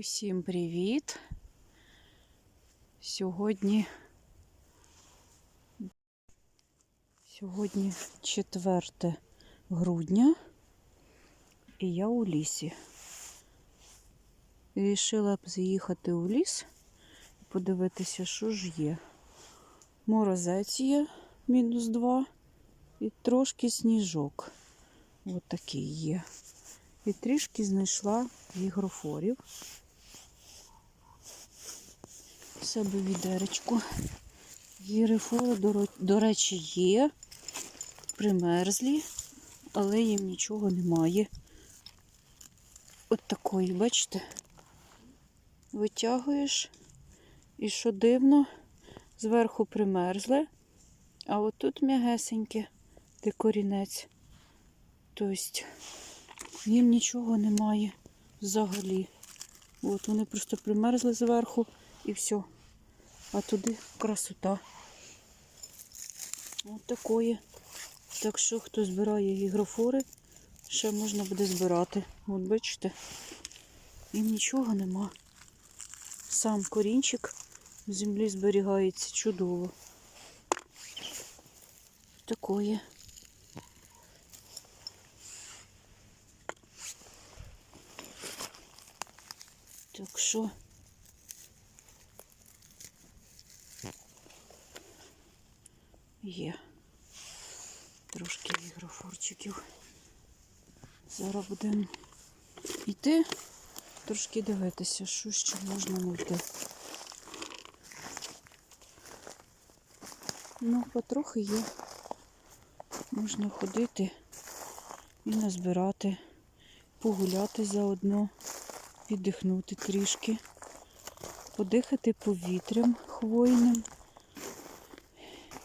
Усім привіт! Сьогодні Сьогодні 4 грудня і я у лісі. Рішила б заїхати у ліс і подивитися, що ж є. Морозець є мінус 2 і трошки сніжок. Ось такий є. І трішки знайшла ігрофорів. В себе відеречку. Гірифори, до, речі, є. Примерзлі, але їм нічого немає. От такої, бачите? Витягуєш, і що дивно, зверху примерзле, а от тут м'ягесеньке, де корінець. Тобто їм нічого немає взагалі. От вони просто примерзли зверху і все. А туди красота. От такої. Так що, хто збирає гігрофори, ще можна буде збирати. От бачите, їм нічого нема. Сам корінчик в землі зберігається чудово. Такої. Так що є трошки ігрофорчиків. Зараз будемо йти, трошки дивитися, що ще можна знайти. Ну, потрохи є. Можна ходити і назбирати, погуляти заодно, віддихнути трішки, подихати повітрям хвойним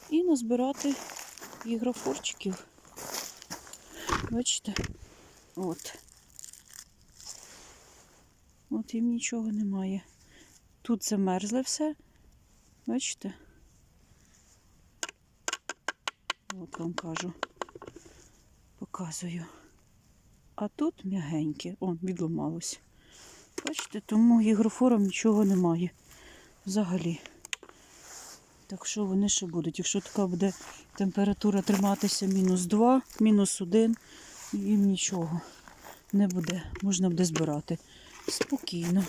і назбирати ігрофорчиків. Бачите? От. От їм нічого немає. Тут замерзле все. Бачите? От вам кажу. Показую. А тут м'ягеньке. О, відламалось. Бачите, тому ігрофорам нічого немає. Взагалі. Так що вони ще будуть. Якщо така буде температура триматися мінус 2, мінус 1, їм нічого не буде. Можна буде збирати спокійно.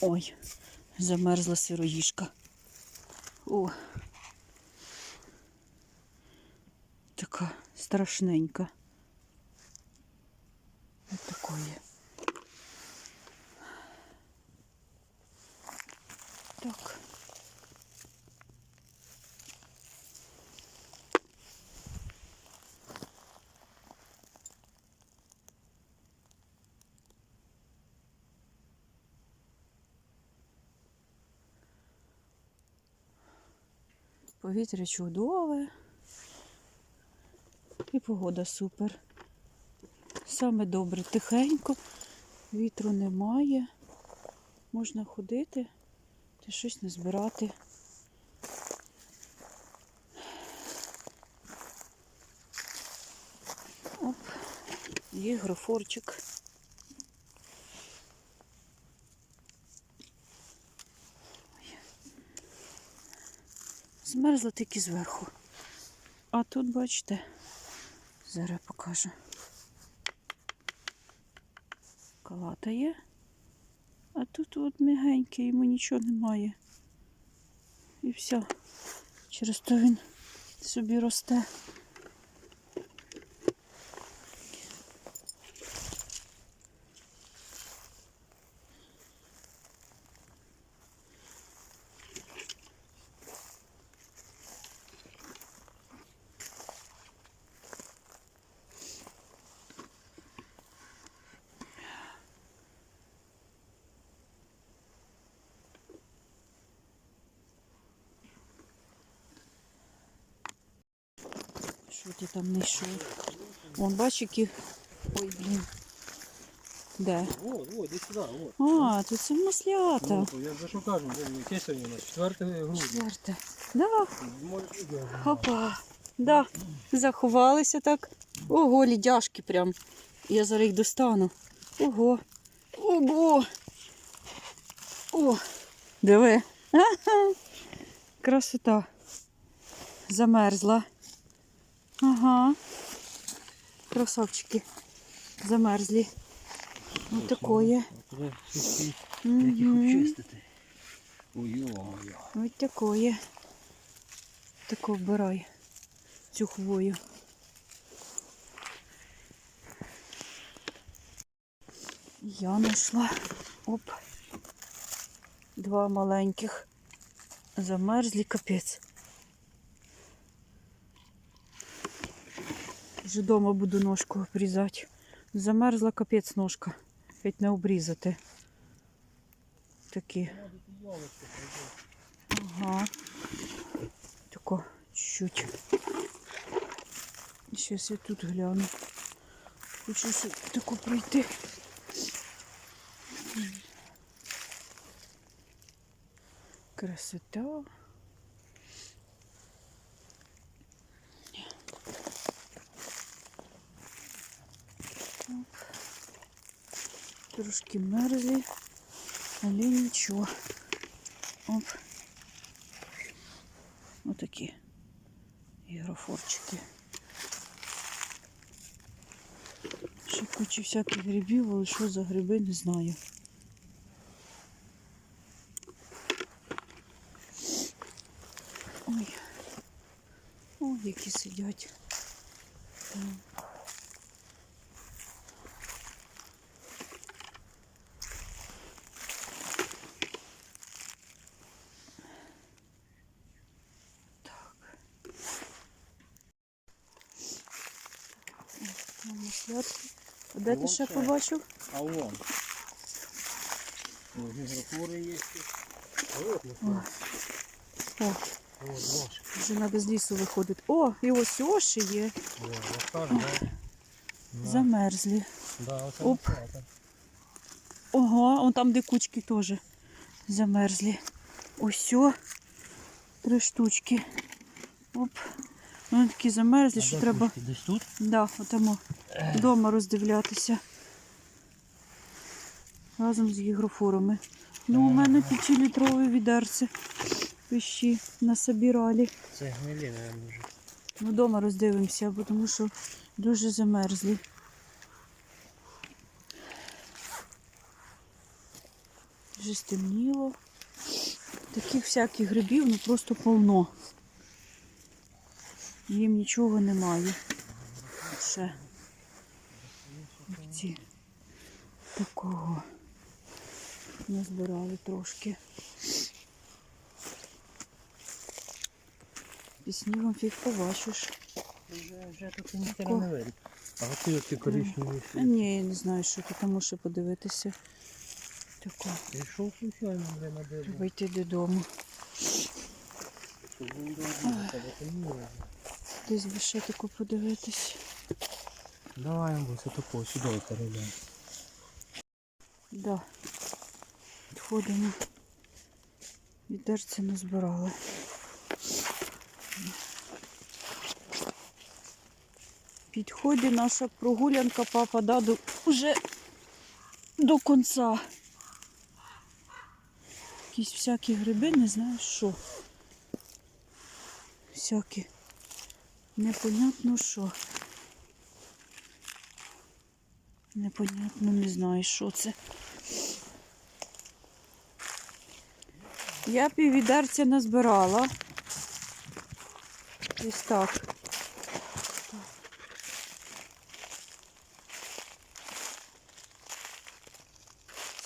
Ой, замерзла сироїжка. О. Така страшненька. Ось такої. Так. Повітря чудове. І погода супер. Саме добре, тихенько, вітру немає. Можна ходити та щось назбирати. Оп, є грофорчик. Змерзла тільки зверху. А тут, бачите, зараз покажу. Калата є. А тут от мігеньке, йому нічого немає. І все. Через то він собі росте. Що ти там не йшов? Вон, бач, які. Ой, блін. Де? Вот, вот, иди сюда, вот. А, тут це маслята. Вот, я за що кажу, ну, яке сьогодні у нас? 4 грудня. Четверте. Да, знімати. Да, заховалися так. Ого, лідяшки прям. Я зараз їх достану. Ого. Ого! О! Диви. Ага. Красота. Замерзла. Ага. Красавчики. Замерзлі. Ось такое. Як їх обчистити. Ось такое. Тако вбирай цю хвою. Я знайшла. Оп. Два маленьких. Замерзлі капець. Вже вдома буду ножку обрізати. Замерзла капець ножка. Геть не обрізати. Такі. Ага. Тако чуть-чуть. Зараз я тут гляну. Хочу тако пройти. Красота. Трошки мерзлі, але нічого. Оп. Отакі ігрофорчики. Ще куча всяких грибів, але що за гриби, не знаю. Ой. Ой, які сидять. Маслятки. А де ти ще побачив? А вон. Гігрофори є. О, О, вже треба з лісу виходити. О, і ось ще є. Замерзлі. Да, Оп. Ого, он там де кучки теж замерзлі. Ось. Три штучки. Оп. Вони такі замерзлі, що треба? Десь тут? да, отамо, вдома роздивлятися. Разом з гігрофорами. Ну, у мене п'ятилітрове відерце. Пищі насобирали. Це гнилі, мабуть, вже. Ну, вдома роздивимося, тому що дуже замерзлі. Вже стемніло. Таких всяких грибів ну просто повно. Їм нічого немає. Як Ці такого назбирали трошки. Під снігом фіг побачиш. Вже, тут ніхто не видно. А ти оці коричневі А, ні, я не знаю, що тут, що подивитися. Тако, Прийшов случайно вже на диву. треба йти додому. Щоб Десь би ще тако подивитись. Давай, Амбус, тако, сюди перейдемо. Да. Підходимо. Відерце не збирали. Підходить наша прогулянка, папа, да, до, уже до кінця. Якісь всякі гриби, не знаю що. Всякі. Непонятно що. Непонятно, не знаю, що це. Я піввідерця назбирала. Ось так.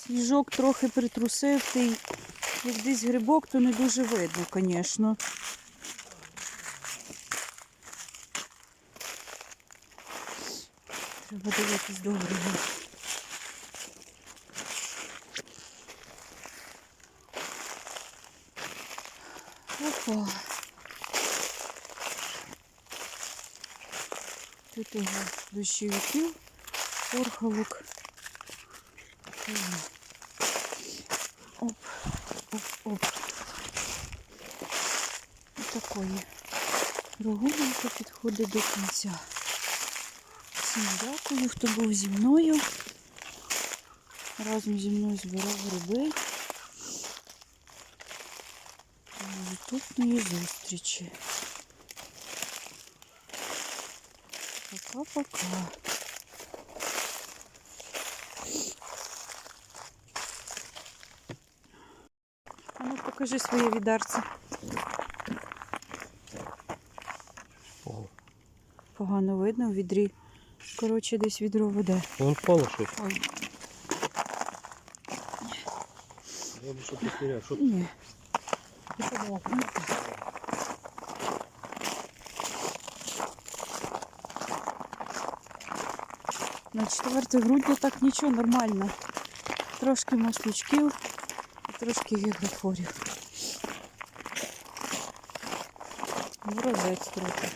Сніжок трохи притрусив, та як десь грибок, то не дуже видно, звісно. Треба дивитись добре. Опа. Тут його дощовиків. Ага. Оп, оп, оп. Отакої. Прогулянка підходить до кінця. Всім дякую, хто був зі мною. разом зі мною збирав гриби. До Наступної зустрічі. Пока-пока. А ну покажи своє відарце. Погано видно в відрі. Коротше, десь відро веде. вон впало щось. Ой, Я б що потеряв. Що ні. ти подумав? Ну, так. На 4 грудня так нічого нормально. Трошки маслючків і трошки гігрофорів. Морозець трохи.